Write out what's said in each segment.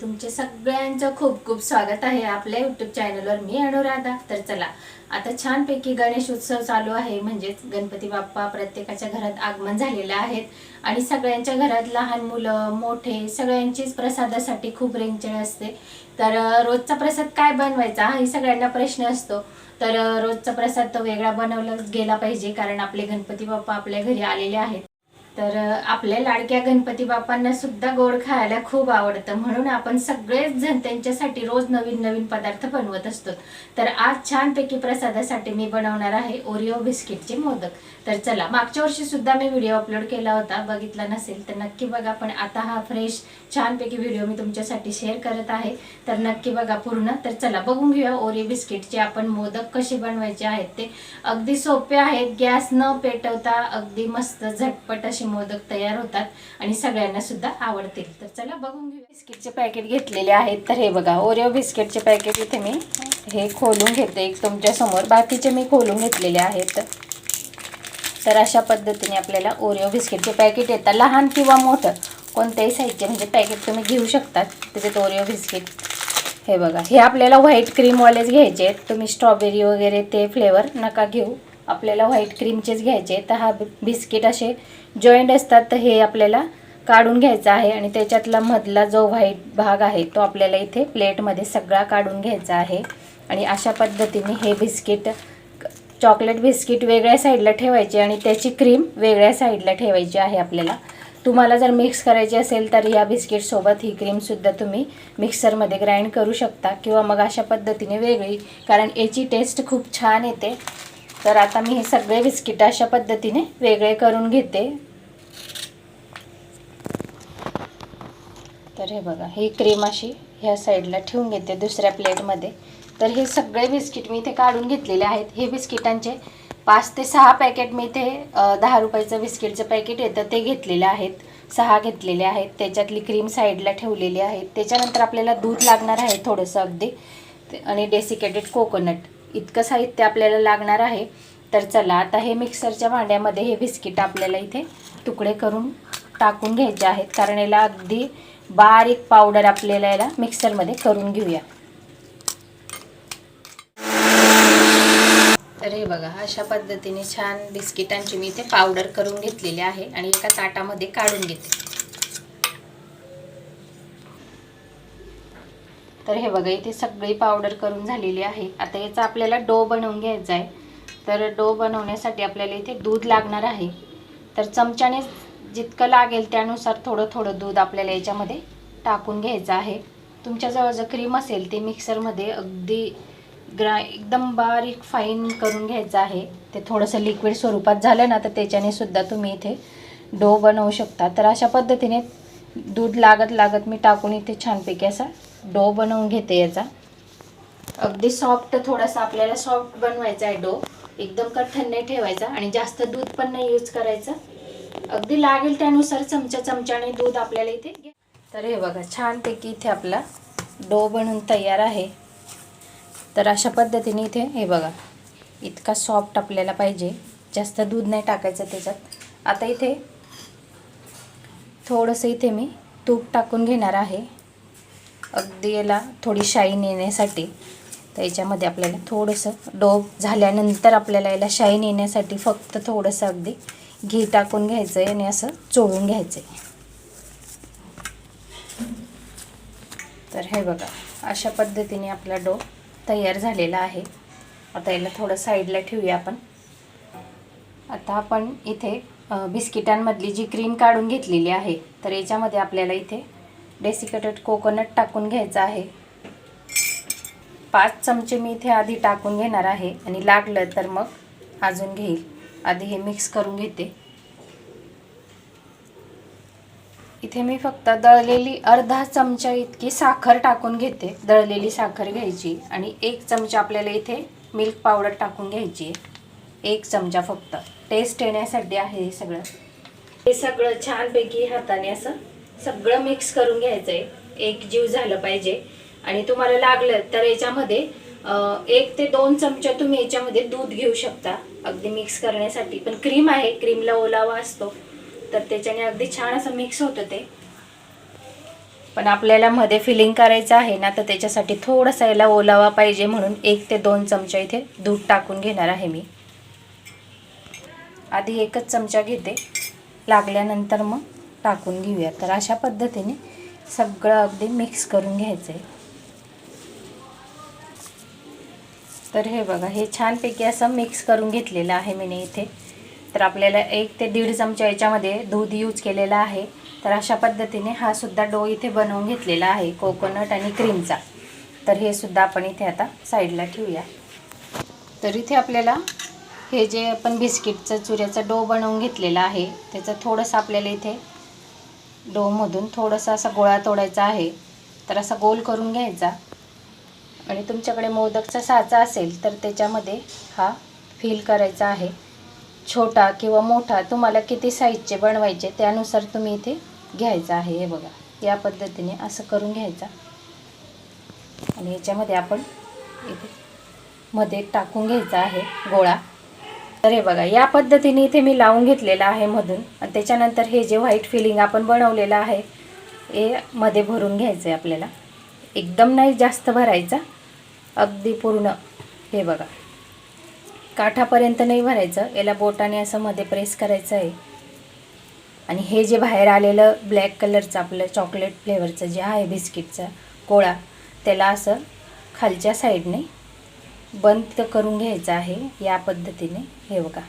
तुमचे सगळ्यांचं खूप खूप स्वागत आहे आपल्या युट्यूब चॅनलवर मी अनुराधा. तर चला आता छानपैकी गणेश उत्सव चालू आहे. म्हणजेच गणपती बाप्पा प्रत्येकाच्या घरात आगमन झालेलं आहेत आणि सगळ्यांच्या घरात लहान मुलं मोठे सगळ्यांचीच प्रसादासाठी खूप रेंगचेळ असते. तर रोजचा प्रसाद काय बनवायचा हा सगळ्यांना प्रश्न असतो. तर रोजचा प्रसाद तो वेगळा बनवला गेला पाहिजे कारण आपले गणपती बाप्पा आपल्या घरी आलेले आहेत. तर आपल्या लाडक्या गणपती बाप्पांना सुद्धा गोड खायला खूप आवडतं. म्हणून आपण सगळेच जण त्यांच्यासाठी रोज नवीन नवीन पदार्थ बनवत असतो. तर आज छानपैकी प्रसादासाठी मी बनवणार आहे ओरिओ बिस्किटचे मोदक. तर चला मागच्या वर्षी सुद्धा मी व्हिडिओ अपलोड केला होता. बघितला नसेल तर नक्की बघा पण आता हा फ्रेश छानपैकी व्हिडिओ मी तुमच्यासाठी शेअर करत आहे. तर नक्की बघा पूर्ण. तर चला बघून घेऊया ओरिओ बिस्किटचे आपण मोदक कसे बनवायचे आहेत ते. अगदी सोपे आहेत. गॅस न पेटवता अगदी मस्त झटपट असे मोदक तयार होतात आणि सगळ्यांना सुद्धा आवडतील. तर चला बघून घेऊ बिस्किटचे पॅकेट घेतलेले आहेत. तर हे बघा ओरिओ बिस्किटचे पॅकेट इथे मी हे खोलून घेते. एक तुमच्यासमोर बाकीचे मी खोलून घेतलेले आहेत. तर अशा पद्धतीने आपल्याला ओरिओ बिस्किटचे पॅकेट येतात. लहान किंवा मोठं कोणत्याही साईजचे. म्हणजे पॅकेट तुम्ही घेऊ शकतात. त्याच्यात ओरिओ बिस्किट हे बघा. हे आपल्याला व्हाईट क्रीमवालेच घ्यायचे आहेत. तुम्ही स्ट्रॉबेरी वगैरे ते फ्लेवर नका घेऊ. आपल्याला व्हाईट क्रीमचेच घ्यायचे तर हा बिस्किट असे जॉईंट असतात तर हे आपल्याला काढून घ्यायचं आहे आणि त्याच्यातला मधला जो व्हाईट भाग आहे तो आपल्याला इथे प्लेटमध्ये सगळा काढून घ्यायचा आहे. आणि अशा पद्धतीने हे बिस्किट चॉकलेट बिस्किट वेगळ्या साईडला ठेवायचे आणि त्याची क्रीम वेगळ्या साईडला ठेवायची आहे आपल्याला. तुम्हाला जर मिक्स करायची असेल तर या बिस्किटसोबत ही क्रीमसुद्धा तुम्ही मिक्सरमध्ये ग्राइंड करू शकता किंवा मग अशा पद्धतीने वेगळी. कारण याची टेस्ट खूप छान येते. तर आता मी हे सगळे बिस्किट अशा पद्धतीने वेगळे करून घेते. तर हे बघा ही क्रीम अशी ह्या साईडला ठेवून घेते दुसऱ्या प्लेटमध्ये. तर हे सगळे बिस्किट मी इथे काढून घेतलेले आहेत. हे बिस्किटांचे पाच ते सहा पॅकेट मी इथे दहा रुपयाचं बिस्किटचं पॅकेट येतं ते घेतलेले आहेत. सहा घेतलेले आहेत. त्याच्यातली क्रीम साईडला ठेवलेली आहे. त्याच्यानंतर आपल्याला दूध लागणार आहे थोडंसं अगदी. आणि डेसिकेटेड कोकोनट. इतकं साहित्य आपल्याला लागणार आहे तर चला आता हे मिक्सरच्या भांड्यामध्ये हे बिस्किट आपल्याला इथे तुकडे करून टाकून घ्यायचे आहेत. कारण याला अगदी बारीक पावडर आपल्याला याला मिक्सरमध्ये करून घेऊया. तर हे बघा अशा पद्धतीने छान बिस्किटांची मी इथे पावडर करून घेतलेली आहे आणि एका ताटामध्ये काढून घेते. तर हे बघा इथे सगळी पावडर करून झालेली आहे. आता याचा आपल्याला डो बनवून घ्यायचा आहे. तर डो बनवण्यासाठी आपल्याला इथे दूध लागणार आहे. तर चमच्याने जितकं लागेल त्यानुसार थोडं थोडं दूध आपल्याला याच्यामध्ये टाकून घ्यायचं आहे. तुमच्याजवळ जर क्रीम असेल ते मिक्सरमध्ये अगदी ग्रा एकदम बारीक फाईन करून घ्यायचं आहे. ते थोडंसं लिक्विड स्वरूपात झालं ना तर त्याच्याने सुद्धा तुम्ही इथे डो बनवू शकता. तर अशा पद्धतीने दूध लागत लागत मी टाकून इथे छानपैकी असा डो बनवून घेते याचा. अगदी सॉफ्ट थोडासा आपल्याला सॉफ्ट बनवायचा आहे डो. एकदम कठ्ठन नाही ठेवायचा आणि जास्त दूध पण नाही यूज करायचं. अगदी लागेल त्यानुसार चमच्या चमच्याने दूध आपल्याला इथे घे- तर हे बघा छानपैकी इथे आपला डो बनून तयार आहे. तर अशा पद्धतीने इथे हे बघा इतका सॉफ्ट आपल्याला पाहिजे. जास्त दूध नाही टाकायचं त्याच्यात. आता इथे थोडंसं इथे मी तूप टाकून घेणार आहे. अगदी याला थोडी शाईन येण्यासाठी तर याच्यामध्ये आपल्याला थोडंसं डोब झाल्यानंतर आपल्याला याला शाईन येण्यासाठी फक्त थोडंसं अगदी घी टाकून घ्यायचं आहे आणि असं चोळून घ्यायचं आहे तर हे बघा अशा पद्धतीने आपला डो तयार झालेला आहे. आता याला थोडं साईडला ठेवूया आपण. आता आपण इथे बिस्किटांमधली जी क्रीम काढून घेतलेली आहे तर याच्यामध्ये आपल्याला इथे डेसिकेटेड कोकोनट टाकून घ्यायचं आहे. पाच चमचे मी इथे आधी टाकून घेणार आहे आणि लागलं तर मग अजून घेईल. आधी हे मिक्स करून घेते. इथे मी फक्त दळलेली अर्धा चमचा इतकी साखर टाकून घेते. दळलेली साखर घ्यायची आणि एक चमचा आपल्याला इथे मिल्क पावडर टाकून घ्यायची आहे. एक चमचा फक्त. टेस्ट येण्यासाठी आहे हे सगळं. हे सगळं छानपैकी हाताने असं सगळं मिक्स करून घ्यायचं आहे एक जीव झालं पाहिजे. आणि तुम्हाला लागलं तर याच्यामध्ये एक ते दोन चमचा तुम्ही याच्यामध्ये दूध घेऊ शकता. अगदी मिक्स करण्यासाठी. पण क्रीम आहे. क्रीमला ओलावा असतो. तर त्याच्याने अगदी छान असं मिक्स होतं ते. पण आपल्याला मध्ये फिलिंग करायचं आहे ना तर त्याच्यासाठी थोडासा याला ओलावा पाहिजे म्हणून एक ते दोन चमचा इथे दूध टाकून घेणार आहे मी. आधी एकच चमचा घेते. लागल्यानंतर मग टाकून घेऊया. तर अशा पद्धतीने सगळं अगदी मिक्स करून घ्यायचं आहे तर हे बघा हे छानपैकी असं मिक्स करून घेतलेलं आहे मी इथे. तर आपल्याला एक ते दीड चमचा याच्यामध्ये दूध यूज केलेला आहे. तर अशा पद्धतीने हा सुद्धा डो इथे बनवून घेतलेला आहे कोकोनट आणि क्रीमचा तर हे सुद्धा आपण इथे आता साईडला ठेवूया. तर इथे आपल्याला हे जे आपण बिस्किटचं चुऱ्याचा डो बनवून घेतलेला आहे त्याचं थोडंसं आपल्याला इथे डोमधून थोडंसं असा गोळा तोडायचा आहे तर असा गोल करून घ्यायचा. आणि तुमच्याकडे मोदकचा साचा असेल तर त्याच्यामध्ये हा फिल करायचा आहे. छोटा किंवा मोठा तुम्हाला किती साईजचे बनवायचे त्यानुसार तुम्ही इथे घ्यायचा आहे. हे बघा या पद्धतीने असं करून घ्यायचा. आणि याच्यामध्ये आपण इथे मध्ये टाकून घ्यायचा आहे गोळा. तर हे बघा या पद्धतीने इथे मी लावून घेतलेलं आहे मधून. आणि त्याच्यानंतर हे जे व्हाईट फिलिंग आपण बनवलेलं आहे हे मध्ये भरून घ्यायचं आहे आपल्याला. एकदम नाही जास्त भरायचा. अगदी पूर्ण हे बघा. काठापर्यंत नाही भरायचं. याला बोटाने असं मध्ये प्रेस करायचं आहे. आणि हे जे बाहेर आलेलं ब्लॅक कलरचं आपलं चॉकलेट फ्लेवरचं जे आहे बिस्किटचा कोळा त्याला असं खालच्या साईडने बंद करून घ्यायचं आहे या पद्धतीने. हे बघा.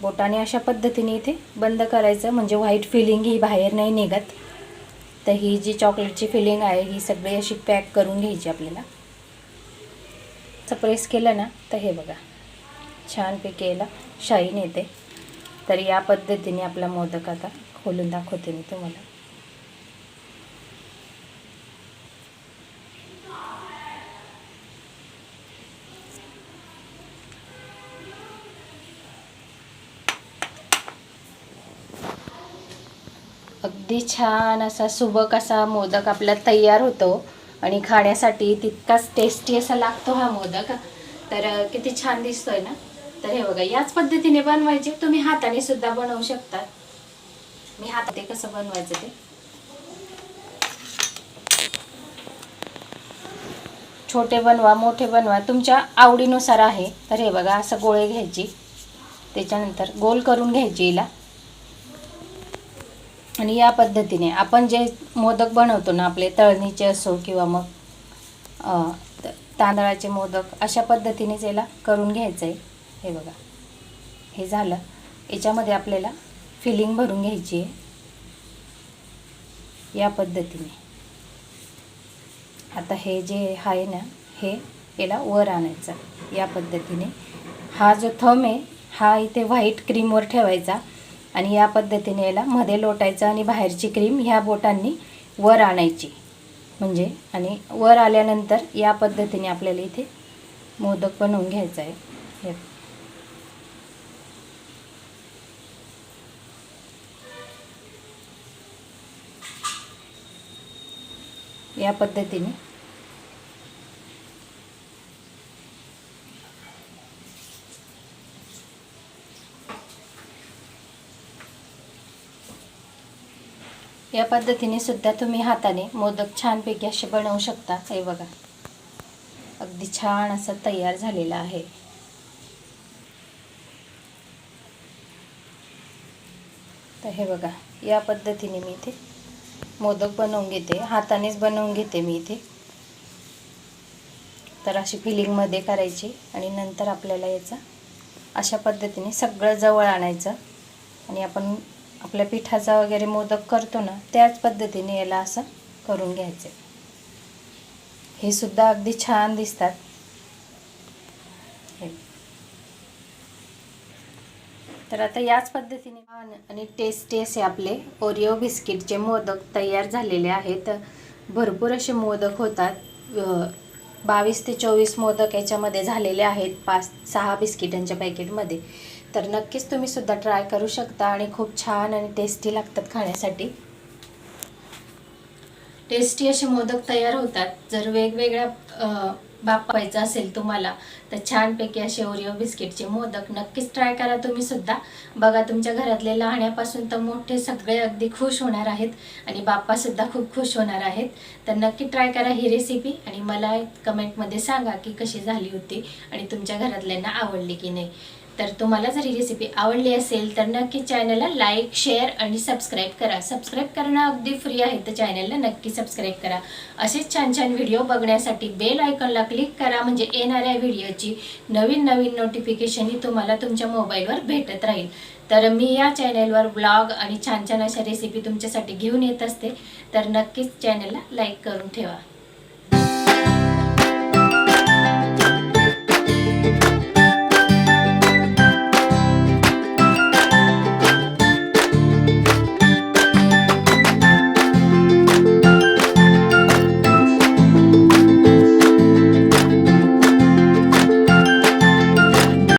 बोटाने अशा पद्धतीने इथे बंद करायचं म्हणजे व्हाईट फिलिंग ही बाहेर नाही निघत. तर ही जी चॉकलेटची फिलिंग आहे ही सगळी अशी पॅक करून घ्यायची आपल्याला. असं प्रेस केलं ना तर हे बघा. छानपैकी याला शाईन येते. तर या पद्धतीने आपला मोदक आता खोलून दाखवते मी तुम्हाला. अगदी छान असा सुबक असा मोदक आपला तयार होतो. आणि खाण्यासाठी तितकाच टेस्टी असा लागतो हा मोदक. तर किती छान दिसतोय ना? तर हे बघा याच पद्धतीने बनवायचे. तुम्ही हाताने सुद्धा बनवू शकता. मी हाताने कसं बनवायचं ते? छोटे बनवा मोठे बनवा. तुमच्या आवडीनुसार आहे. तर हे बघा असं गोळे घ्यायची. त्याच्यानंतर गोल करून घ्यायची हिला. आणि या पद्धतीने आपण जे मोदक बनवतो ना आपले तळणीचे असो किंवा मग तांदळाचे मोदक अशा पद्धतीनेच याला करून घ्यायचं आहे हे बघा. हे झालं. याच्यामध्ये आपल्याला फिलिंग भरून घ्यायची आहे. या पद्धतीने. आता हे जे आहे ना हे याला वर आणायचं. या पद्धतीने. हा जो थम आहे हा इथे व्हाईट क्रीमवर ठेवायचा. आणि या पद्धतीने याला मध्ये लोटायचं आणि बाहेरची क्रीम ह्या बोटांनी वर आणायची. म्हणजे आणि वर आल्यानंतर या पद्धतीने आपल्याला इथे मोदक बनवून घ्यायचा आहे. हे या पद्धतीने या पद्धतीने सुद्धा तुम्ही हाताने मोदक छानपैकी असे बनवू शकता. हे बघा. अगदी छान असं तयार झालेला आहे. तर हे बघा या पद्धतीने मी इथे मोदक बनवून घेते. हातानेच बनवून घेते मी इथे. तर अशी फिलिंगमध्ये करायची आणि नंतर आपल्याला याचा अशा पद्धतीने सगळं जवळ आणायचं. आणि आपण आपल्या पिठाचा वगैरे मोदक करतो ना त्याच पद्धतीने याला असं करून घ्यायचं. हे सुद्धा अगदी छान दिसतात. तर आता याच पद्धतीने आणि टेस्टी असे आपले ओरिओ बिस्किटचे मोदक तयार झालेले आहेत. भरपूर असे मोदक होतात. बावीस ते चोवीस मोदक याच्यामध्ये झालेले आहेत पाच सहा बिस्किटांच्या पॅकेटमध्ये तर नक्कीच तुम्ही सुद्धा ट्राय करू शकता आणि खूप छान आणि टेस्टी लागतात खाण्यासाठी. टेस्टी असे मोदक तयार होतात. जर वेगवेगळ्या अ, बापायचं असेल तुम्हाला तर छानपैकी असे ओरिओ बिस्किटचे मोदक नक्कीच ट्राय करा तुम्ही सुद्धा. बघा तुमच्या घरातले लहाण्यापासून तर मोठे सगळे अगदी खुश होणार आहेत आणि बाप्पा सुद्धा खूप खुश होणार आहेत. तर नक्की ट्राय करा ही रेसिपी आणि मला कमेंटमध्ये सांगा की कशी झाली होती आणि तुमच्या घरातल्यांना आवडली की नाही. तर तुम्हाला जर ही रेसिपी आवडली असेल तर नक्की चॅनलला लाईक शेअर आणि सबस्क्राईब करा. सबस्क्राईब करणं अगदी फ्री आहे तर चॅनलला नक्की सबस्क्राईब करा. असेच छान छान व्हिडिओ बघण्यासाठी बेल आयकॉनला क्लिक करा म्हणजे येणाऱ्या व्हिडिओची नवीन नवीन नोटिफिकेशन ही तुम्हाला तुमच्या मोबाईलवर भेटत राहील. तर मी या चॅनलवर ब्लॉग आणि छान छान अशा रेसिपी तुमच्यासाठी घेऊन येत असते. तर नक्कीच चॅनलला लाईक करून ठेवा.